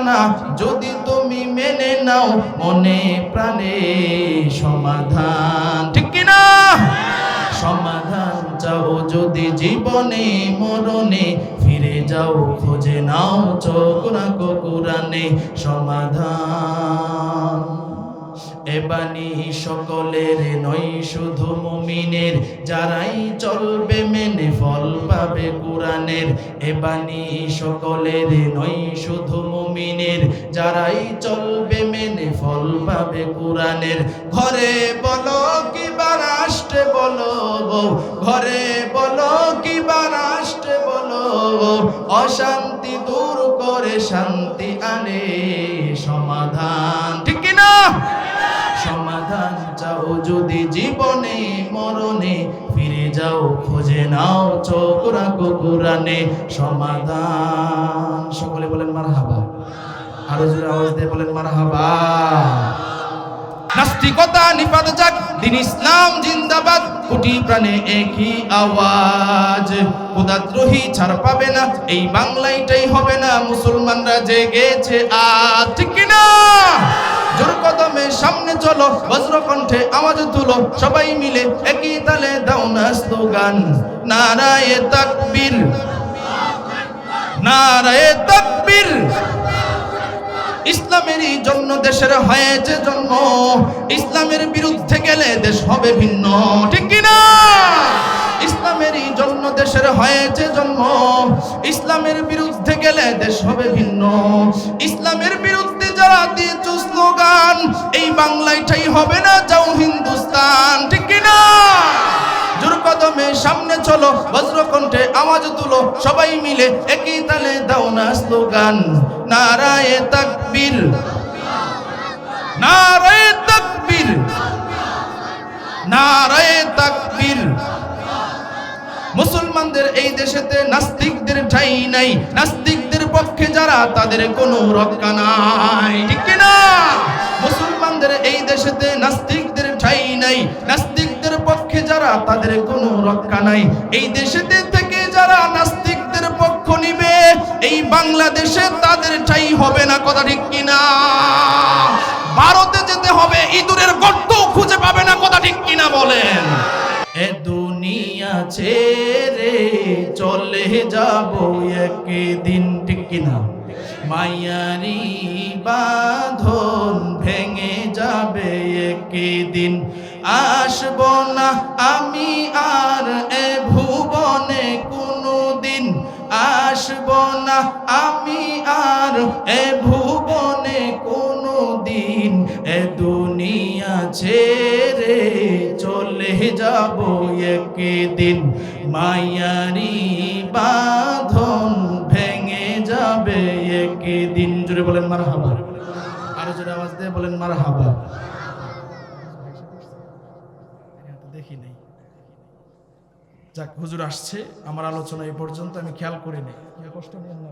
ঠিকানা যদি তুমি মেনে নাও, মনে প্রাণে সমাধান। ঠিক কিনা? সমাধান চাও যদি জীবনে, মরণে, ফিরে যাও, খোঁজে নাও চোখ রাখো কোরআনে সমাধান। এবানি সকলের নই শুধু মুমিনের। যারাই চলবে মেনে ফল পাবে কোরআনের। এবানি সকলের নই শুধু মুমিনের। যারাই চলবে মেনে ফল পাবে কোরআনের। ঘরে বলো কি বা রাষ্ট্রে বলো ঘরে বলো কি বা রাষ্ট্রে বলো অশান্তি দূর করে শান্তি আনে সমাধান ঠিক কিনা সমাধান চাও যদি জীবনে, মরণে ফিরে যাও, খুঁজে নাও চোখ রাখো সমাধান। সকলে বলেন মার হাবা আরও জোরে আওয়াজ দিয়ে বলেন মার হাবা নাস্তিকতা নিপাত যাক, দিন ইসলাম জিন্দাবাদ, কোটি প্রাণে একই আওয়াজ। খোদাদ্রোহী ছাড় পাবে না, এই বাংলাইটাই হবে না, মুসলমানরা জেগেছে আজ, ঠিক কিনা? জোর সামনে চলো বজ্র কণ্ঠে আওয়াজ তুলো, সবাই মিলে একই তালে দাও না স্লোগান নারায়ে তাকবীর। নারায়ে তাকবীর। ইসলামেরই জন্য দেশের হয়েছে জন্ম। ইসলামের বিরুদ্ধে গেলে দেশ হবে ভিন্ন। ঠিক কিনা ইসলামেরই জন্য দেশের হয়েছে জন্ম। ইসলামের বিরুদ্ধে গেলে দেশ হবে ভিন্ন। ইসলামের দিয়েছ স্লোগান, এই বাংলাইটাই হবে না যাও হিন্দুস্তান, ঠিক কিনা জোর সামনে চলো, বজ্রকণ্ঠে আওয়াজ তুলো, সবাই মিলে একই তালে দাও না স্লোগান। নারায়ে তাকবীর। নারায়ে তাকবীর। নারায়ে তাকবীর। মুসলমানদের এই দেশেতে নাস্তিকদের ঠাই নাই, নাস্তিকদের পক্ষে যারা, তাদের কোনো রক্ষা নাই। দেশেতে নাস্তিকদের ঠাই নাই। নাস্তিকদের পক্ষে যারা, তাদের কোনো রক্ষা নাই। এই দেশেতে থেকে যারা নাস্তিকদের পক্ষ নিবে, এই বাংলাদেশে তাদের ঠাই হবে না, কথা ঠিক কিনা? ভারতে যেতে হবে, ইঁদুরের গর্ত খুঁজে পাবে না, কথা ঠিক কিনা বলেন? এ দুনিয়া ছেড়ে চলে যাব একদিন, ঠিক কিনা? মায়ারি বাঁধন ভেঙে যাবে একদিন আসব না আমি আর এ ভুবনে কোনো দিন আসব না আমি আর এ ভুবনে কোনো দিন এ দুনিয়া ছেড়ে চলে যাব একদিন। মায়ারি বাঁধন ভেঙে যাবে একদিন। জুড়ে বলেন মার হাবা আরও জোরে আওয়াজ দিয়ে বলেন মার হাবা দেখি নাই। যাক, হুজুর আসছে, আমার আলোচনা এই পর্যন্ত, আমি খেয়াল করিনি কষ্ট নিয়েন না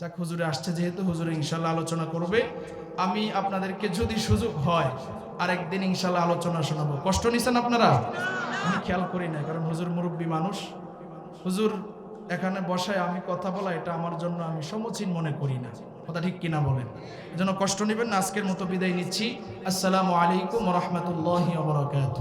যাক, হুজুরে আসছে, যেহেতু হুজুরে ইনশাল্লাহ আলোচনা করবে, আমি আপনাদেরকে যদি সুযোগ হয়, আরেকদিন ইনশাল্লাহ আলোচনা শোনাবো। কষ্ট নিছেন আপনারা? আমি খেয়াল করি না কারণ হুজুর মুরব্বী মানুষ। হুজুর এখানে বসায় আমি কথা বলা, এটা আমার জন্য আমি সমুচীন মনে করি না। কথা ঠিক কিনা বলেন? যেন কষ্ট নেবেন না, আজকের মতো বিদায় নিচ্ছি। আসসালামু আলাইকুম রহমতুল্লাহ বরকাত